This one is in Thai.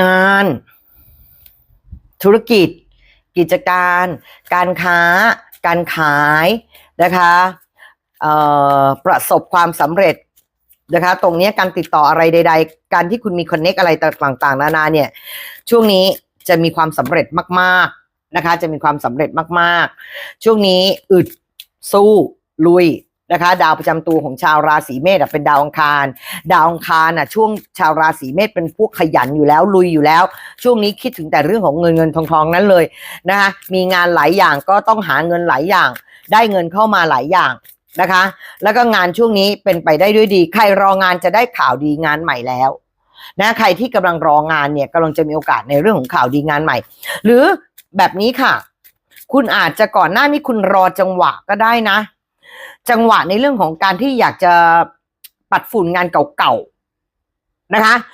งาน ธุรกิจ กิจการ การค้า การขายนะคะประสบความสำเร็จนะคะ ตรงนี้การติดต่ออะไรใด ๆ การที่คุณมีคอนเน็กอะไรต่างๆ นานาเนี่ย ช่วงนี้จะมีความสำเร็จมากๆนะคะ จะมีความสำเร็จมากๆ ช่วงนี้อึดสู้ลุย นะคะ ดาวประจำตัวของชาวราศีเมษเป็นดาวอังคาร ดาวอังคารน่ะช่วงชาวราศีเมษเป็นพวกขยันอยู่แล้วลุยอยู่แล้ว ช่วงนี้คิดถึงแต่เรื่องของเงินเงินทองทองนั้นเลยนะคะมีงานหลายอย่างก็ต้องหาเงินหลายอย่าง ได้เงินเข้ามาหลายอย่างนะคะ แล้วก็งานช่วงนี้เป็นไปได้ด้วยดี ใครรองานจะได้ข่าวดีงานใหม่แล้วนะใครที่กำลังรองานเนี่ยกำลังจะมีโอกาสในเรื่องของข่าวดีงานใหม่ หรือแบบนี้ค่ะ คุณอาจจะก่อนหน้านี้คุณรอจังหวะก็ได้นะ จังหวะในเรื่องของการที่อยากจะปัดฝุ่นงานเก่าๆนะคะ